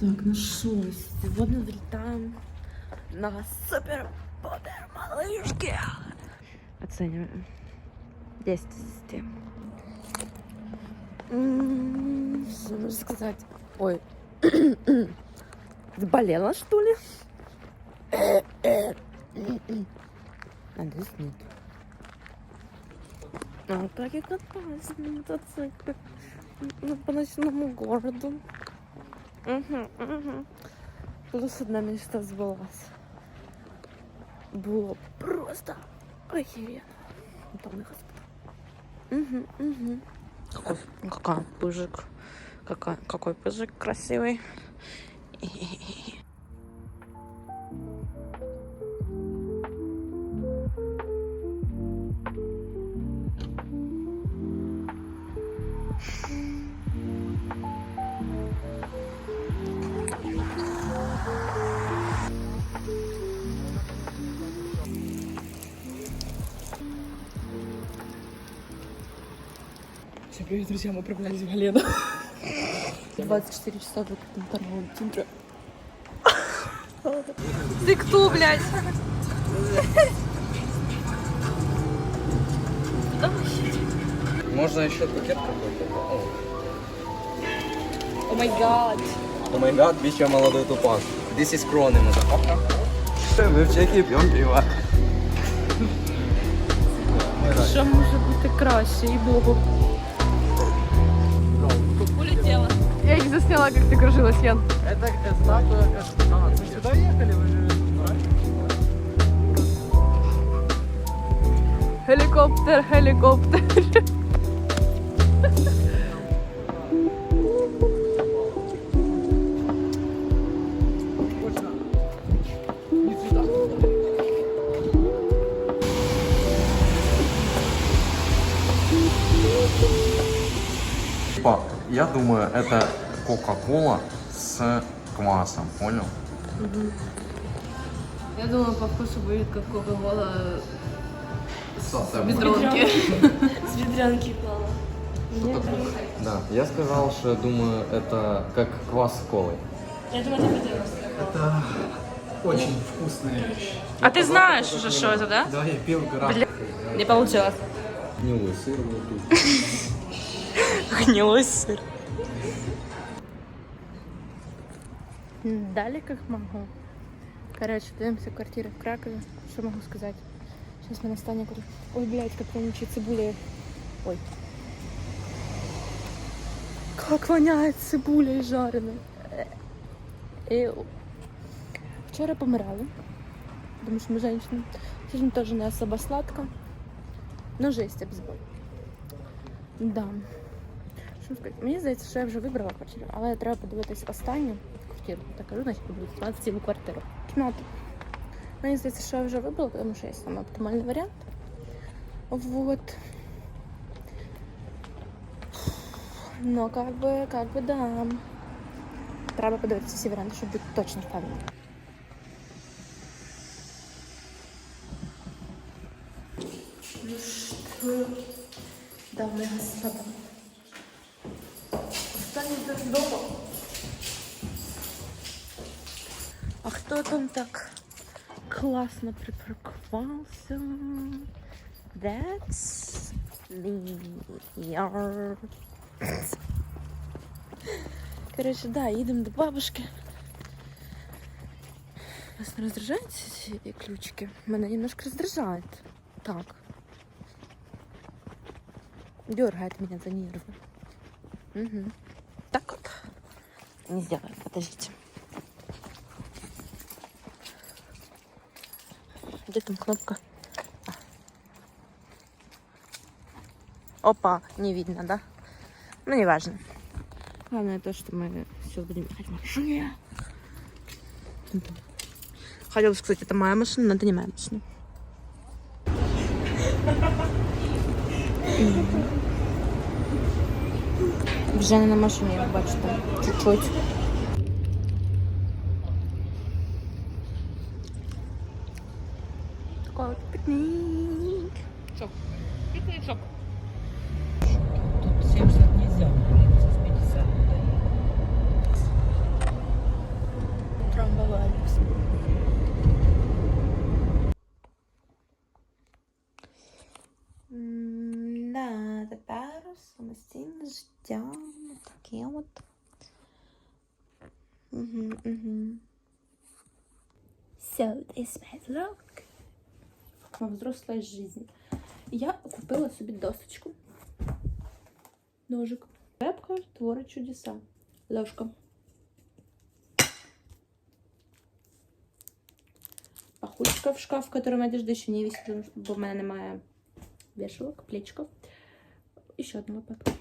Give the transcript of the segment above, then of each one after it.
Так, ну що, сьогодні вилітаємо на супер подер малышки. Оцениваем. 10 из 10. М, Что можно сказать? Ой. Заболела, что ли? Надеюсь, нет. А, так я каталась на мотоцикле ну, по ночному городу. Угу, угу. Плюс одна мечта сбылась. Было просто охеренно. Там Угу, угу. Какой, какой пыжик. Какой, какой пыжик красивый. привет, друзья, мы отправлялись в Галену. 24 часа в этом торговом центре. Ты кто, блядь? Можно еще пакет какой-то? О май гад. О май гад, bitch, я молодой тупак. This is Кроны, Мы в Чехии пьем пиво. Що може бути краще, і Богу. Их засняла, как ты кружилась, Ян. Это статуя А, мы сюда ехали? Вы же... Геликоптер. Типа, я думаю, это Кока-Кола с квасом, понял? Я думаю, по вкусу будет как Кока-Кола Что бедронки. З відрянки клала. Да, я сказал, что думаю, это как квас с колой. Я думаю, це буде. Очень вкусная вещь. А ти знаєш уже, що це, да? Да, я пил грамм. Не получилось. Гнилой сыр вот тут. Гнилой сыр. Далі как могу. Короче, даемся квартиры в Кракове. Что могу сказать? Сейчас мы настанем говорю. Ой, блядь, как вонючие цибули. Ой. Как воняет цибулей жареной. Эу. Вчера помирали. Потому что мы женщины. Сегодня тоже не особо сладко. Но жесть обзбой. Да. Що сказати? Мені здається, що я вже вибрала квартиру, але треба подивитись останню квартиру. Так кажу, значить буду знімати цілу квартиру. Кімнату. Мені здається, що я вже вибрала, тому що є саме оптимальний варіант. Вот. Ну, как бы, как бы, да. Треба подивитися всі варіанти, щоб бути точно впевнені. Ну що, дамы и господа. Останемся дома. А Кто там так классно припарковался? That's me. Короче, да, едем до бабушки. Вас не раздражают эти ключики? Меня немножко раздражает. Так. Дергает меня за нервы. Угу. Так вот. Не сделаем, подождите. Где там кнопка? Опа, не видно, да? Ну, не важно. Главное то, что мы сейчас будем ехать в машине. Хотела бы сказать, это моя машина, но это не моя машина. Не на машині, як бачите, чуть-чуть. пикник. Сок. Пикник сок. Тут 70 нельзя, здесь 50 Трамбовались. Да, тепер самостійне життя. Таке от. Угу, угу. So this is my vlog. Во взрослой жизни. Я купила собі досочку. Ножик. Репка творить чудеса. Ложка. Пахучка в шкаф, в котором одежда еще не висит, бо в мене немає вешалок, плечиков. Еще одна лопатка.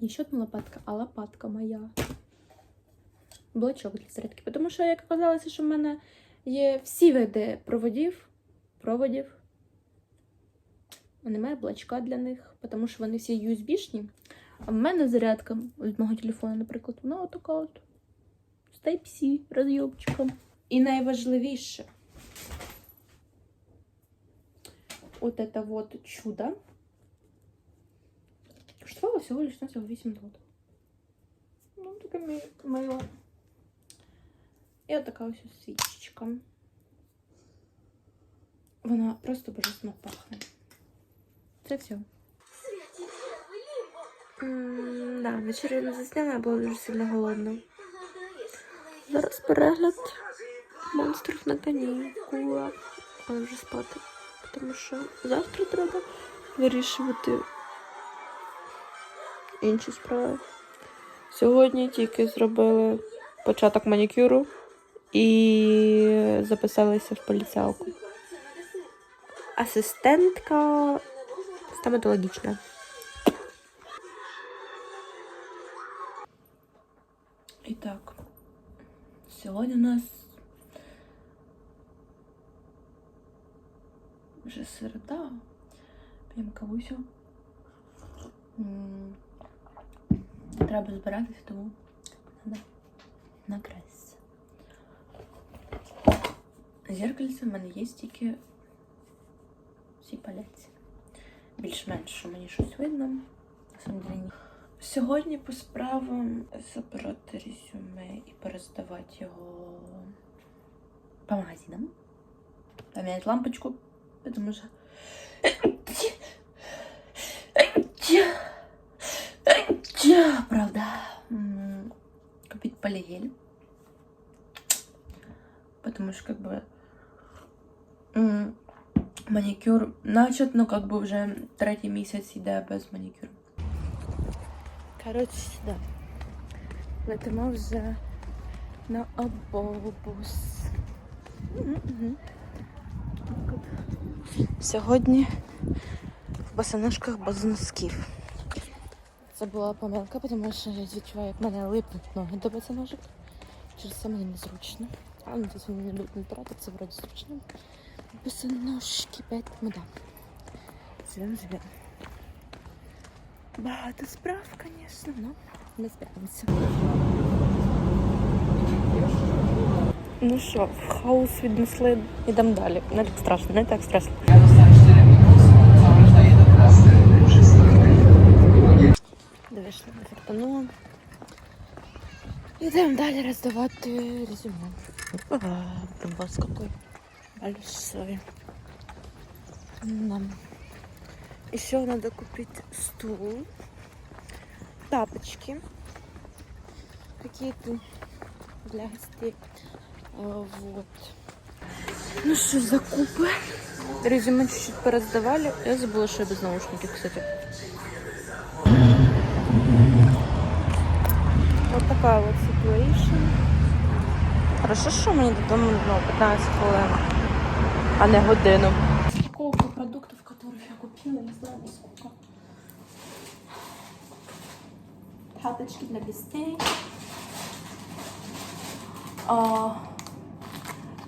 Не еще одна лопатка, а лопатка моя. Блочок для зарядки. Тому що, як оказалося, що в мене є всі види проводів, проводів. Немає блочка для них, тому що вони всі USB-шні. А в мене зарядка від мого телефону, наприклад, вона отака от. З Type-C розйомчиком. І найважливіше. Вот это вот чудо. Коштувало всього лиш на всього 8 доларів. Ну, таке ми- мило. І от така ось свічечка. Вона просто божественно пахне. Це все. Да, вечерю не засняла, я була дуже сильно голодна. Зараз перегляд монстрів на канікулах. Але вже спати. Тому що завтра треба вирішувати інші справи. Сьогодні тільки зробили початок манікюру і записалися в поліціалку. Асистентка стоматологічна. І так, сьогодні у нас вже середа. П'ємо кавусю. М, Треба збиратися, тому треба накраситися. Зеркальце в мене є тільки всі паляці. Більш-менш, що мені щось видно. Сьогодні по справам забирати резюме і перездавати його по магазинам. Поміняти лампочку, тому що Правда. Купить полигель. Потому что как бы м, маникюр начат, но как бы уже третій місяць йде без маникюру. Коротше, да. Летимо вже на автобус. Сьогодні в босоножках без носків. Це була помилка, тому що я відчуваю, як мене липнуть ноги до босоножок. Через це мені незручно. А ну тут вони не будуть натирати, це вроді зручно. Босоножки, поэтому да. Живем, живем. Багато справ, звісно, но ми справимося. Ну що, в хаос віднесли, ідемо далі. Не так страшно, не так страшно. Вийшли на фортану. Йдемо далі роздавати резюме. Ага, Бомбас какой большой. Нам еще надо купить стул, тапочки какие-то для гостей. А, Вот. Ну что, закупы. Резюме чуть-чуть пораздавали. Я забыла, что я без наушников, кстати. Вот такая вот ситуация. Хорошо, що мені додому ну, 15 хвилин, а не годину. Сколько продуктов, которых я купила, не знаю сколько. Тапочки для гостей. А,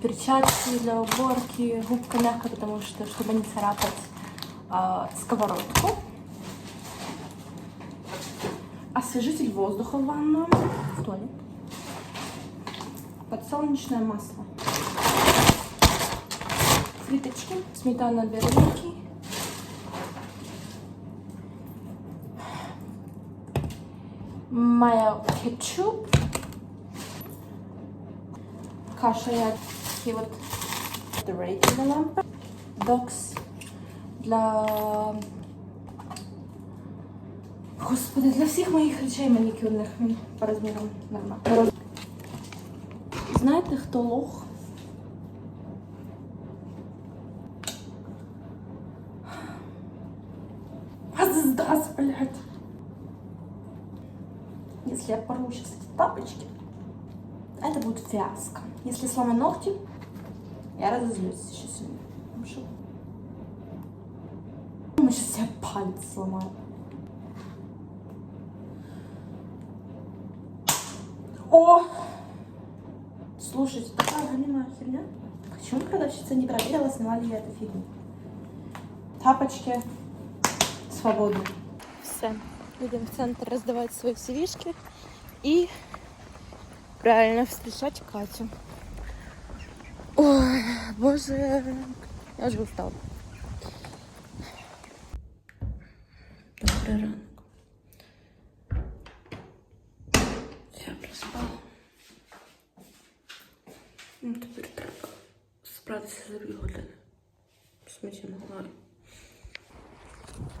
перчатки для уборки, губка мягкая, потому что, чтобы не царапать а, сковородку. Освежитель воздуха в ванну. В туалет. Подсолнечное масло. Фриточки. Сметана Вероники. Майо кетчуп. Каша я такі от декоративна лампа. Докс для Господи, для всіх моїх речей манікюрних він по розмірам нормально. Знаєте, хто лох? Азиздас, блядь. Если я порву сейчас эти тапочки, это будет фиаско. Если сломаю ногти, я разозлюсь еще сильнее. Ну что? Мы сейчас себе палец сломаю. Слушайте, такая гонимая херня. Почему продавщица не проверила, сняла ли я эту фигню? Тапочки свободны. Все. Идем в центр раздавать свои сивишки и правильно встречать Катю. Ой, боже, я уже устала. Добрий ранок. Справитися за дві години. Сміття головою.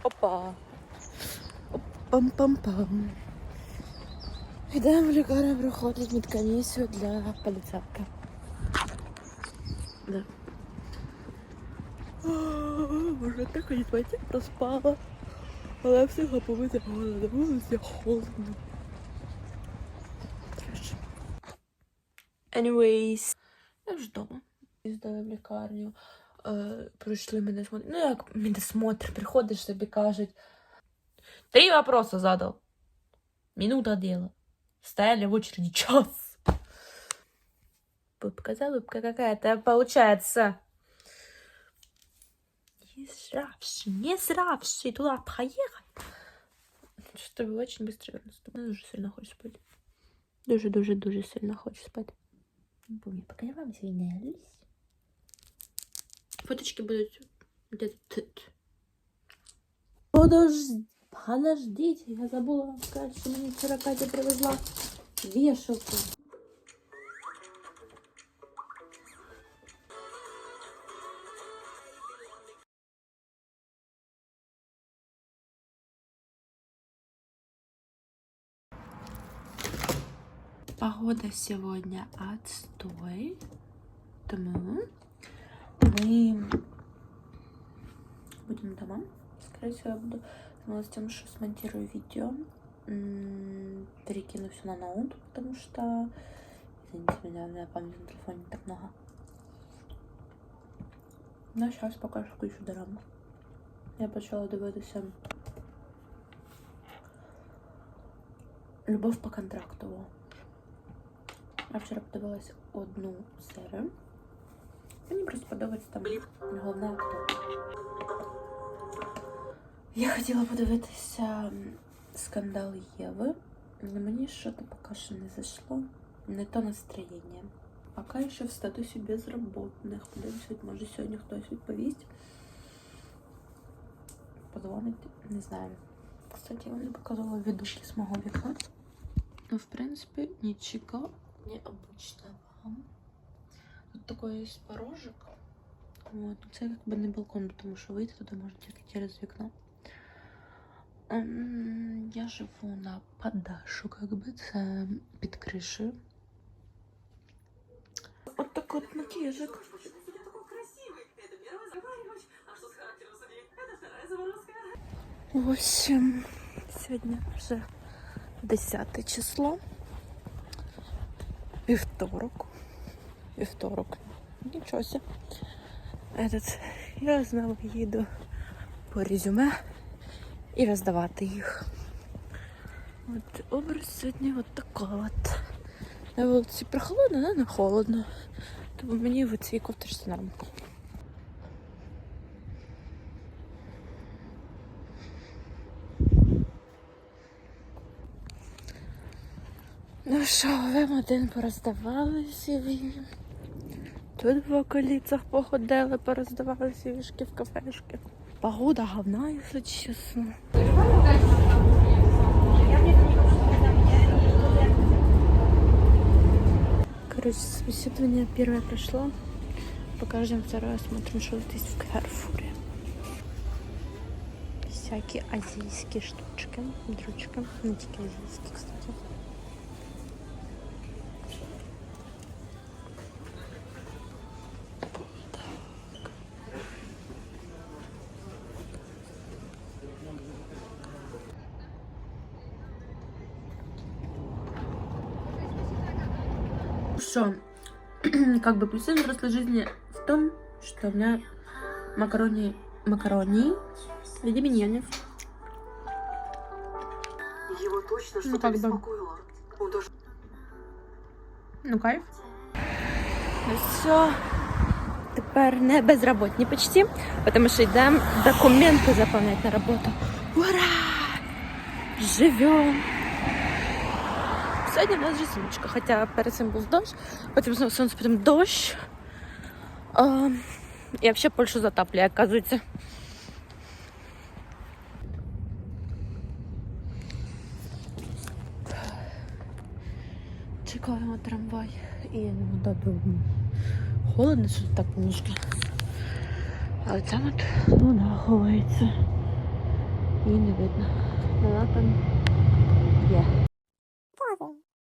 Опа. Пам-пам-пам. Йдемо в лікарню проходить медкомісію для поліцейки. Да. Боже, так і спати проспала. Але всього побити голодно, вулиця холодно. Anyways. Я вже вдома. Їздили в лікарню. Е, пройшли мене смотр. Ну, як медосмотр, приходиш, тобі кажуть. Три вопроса задал. Минута дела. Стояли в очереди час. Пупка залупка какая-то получается. Не сравший, не сравший. Туда поехать. Что-то вы очень быстро вернулся. Я дуже сильно хочу спать. Дуже-дуже-дуже сильно хочу спать. Не помню, пока я вам извиняюсь. Фоточки будут где-то тут. Подожди. Подождите, я забула вам сказать, что мне вчера Катя привезла вешалку. Погода сегодня отстой. Тому мы будем дома. Скорее всего, я буду заниматься тем, что смонтирую видео. Перекину все на ноут, потому что, извините меня, у меня памяти на телефоне не так много. Но сейчас пока що включу дораму. Я почала дивитися Любов по контракту. Я вчора подивилася одну серію. Мені просто подобається там головний актор. Я хотіла подивитися скандал Єви, але мені щось поки що не зайшло. Не то настроєння. Поки ще в статусі безробітних. Подивимося, може сьогодні хтось відповість. Подзвонить, не знаю. Кстати, я вам не показала відушки з мого вікна. Ну, в принципі, нічого необычного. Тут такой есть порожек. Вот. Це якби не балкон, тому що вийти туди можна тільки через вікно. Ем, Я живу на Падашу, как би це під кришею. От так от макіяжик. В общем, сьогодні вже 10 число. Вівторок. Вівторок. Нічого. Этот, я знову їду по резюме і роздавати їх. От образ сьогодні от така от. На вулиці прохолодно, але не холодно. Тому мені в цій кофточці норм. Ну що, ви один пороздавали сіві. Тут в околицях походили, пороздавали сівішки в кафешки. Погода говна, якщо чесно. Короче, собеседование первое прошло. Покажем второе, смотрим, что здесь в Карфуре. всякі азійські штучки, дрючки. Не азійські, кстати. Что, как бы плюсы взрослой жизни в том, что у меня макарони, макарони в виде миньонов. Его точно Ну, что-то как бы. Он даже Ну, кайф. Ну все. Тепер не безработні почти, тому що йдемо документи заповняти на роботу. Ура! Живем! Сьогодні в нас же сонечко, хоча перед цим був дощ, потім знову сонце, потім дощ. А, і взагалі Польщу затаплює, оказується. Чекаємо трамвай і йдемо додому. Холодно, що так мішки. Але там от луна ховається. Її не видно. Вона там є.